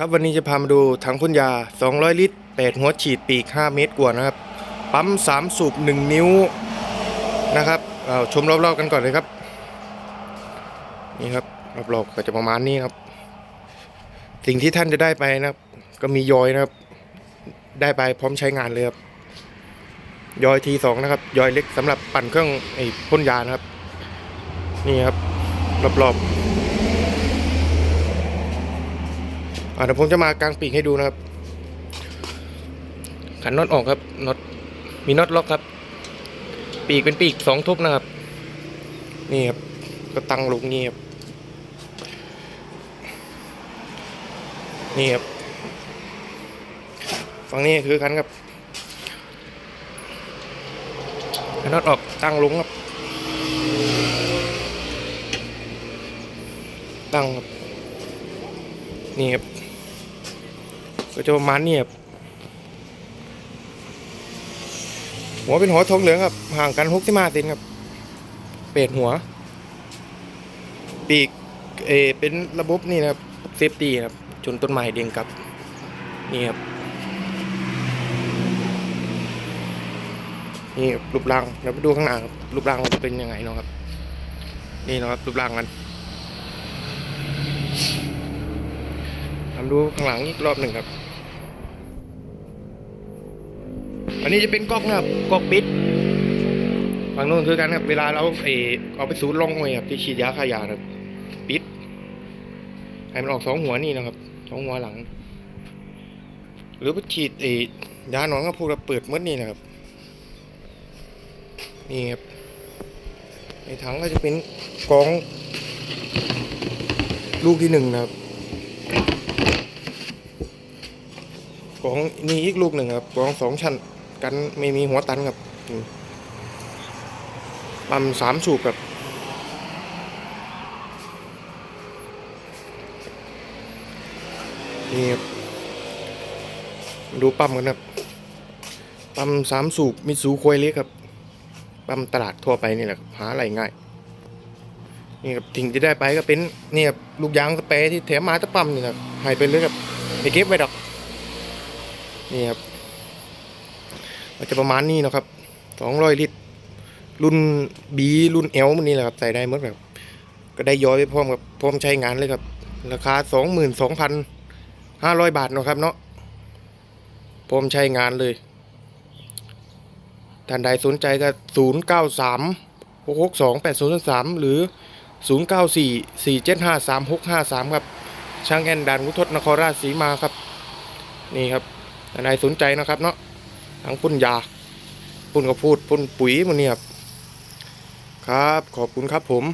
ครับวันนี้จะพามาดูถังพ่นยา 200 ลิตร 8 หัวฉีดปีก 5 เมตรกว่านะครับ ปั๊ม 3 สูบ 1 นิ้วนะครับเอาชมรอบๆกันก่อนเลยครับ นี่ครับรอบๆก็จะประมาณนี้ครับ สิ่งที่ท่านจะได้ไปนะครับ ก็มียอยนะครับ ได้ไปพร้อมใช้งานเลยครับ ยอยทีสองนะครับ ยอยเล็กสำหรับปั่นเครื่องไอ้พ่นยานะครับ นี่ครับรอบๆ อ่า เดี๋ยวผมจะมากลางปีกให้ดูนะครับ ขันน็อตออกครับน็อตมีน็อตล็อกครับ ปีกเป็นปีกสองทุบนะครับ นี่ครับก็ตั้งลงนี่ครับนี่ครับฝั่งนี้คือขันครับขันน็อตออกตั้งลงครับ ตั้งครับ นี่ครับ ก็จะประมาณนี้ครับหัวเป็นหัวทองเหลืองครับ ห่างกันหกสิบห้าเซนครับ เป็ดหัว ปีกเอเป็นระบบนี่นะครับเซฟตี้ครับจนต้นไม้เด้งกลับ นี่ครับนี่ครับรูปร่างเราไปดูข้างหน้าครับรูปร่างมันจะเป็นยังไงเนาะครับ นี่เนาะครับรูปร่างกัน ทำดูข้างหลังอีกรอบหนึ่งครับ อันนี้จะเป็นก๊อกนะครับก๊อกปิดฝั่งโน้นคือกันครับ เวลาเราเออเอาไปสูดลงไว้ครับที่ฉีดยาฆ่ายาครับปิดให้มันออกสองหัวนี่นะครับสองหัวหลัง หรือไปฉีดเอยาหนอนก็พวกเราเปิดมดนี่นะครับ นี่ครับในถังก็จะเป็นกองลูกที่หนึ่งนะครับ กองนี่อีกลูกหนึ่งครับกองสองชั้นกันไม่มีหัวตันครับปั๊มสามสูบครับนี่ครับดูปั๊มกันครับปั๊มสามสูบมิตซูควยเล็กครับปั๊มตลาดทั่วไปนี่แหละหาอะไรง่ายนี่ครับทิ้งที่ได้ไปก็เป็นนี่ครับลูกยางสเปรย์ที่แถมมาจะปั๊มนี่นะครับให้ไปเลยครับไม่เก็บไว้ดอก นี่ครับมันจะประมาณนี้นะครับสองร้อยลิตร รุ่นบีรุ่นเอลมันนี่แหละครับใส่ได้หมดแบบก็ได้ย้อยไปพร้อมกับพร้อมใช้งานเลยครับ ราคาสองหมื่นสองพันห้าร้อยบาทนะครับเนาะพร้อมใช้งานเลยท่านใดสนใจก็ศูนย์เก้าสามหกหกสองแปดศูนย์สามหรือศูนย์เก้าสี่สี่เจ็ดห้าสามหกห้าสามครับช่างแอนดันกุทศนครราชสีมาครับ นี่ครับ นายสนใจนะครับเนาะทั้งปุ่นยาปุ่นกระพูดปุ่นปุ๋ยมันนี่ครับ ครับ ขอบคุณครับผม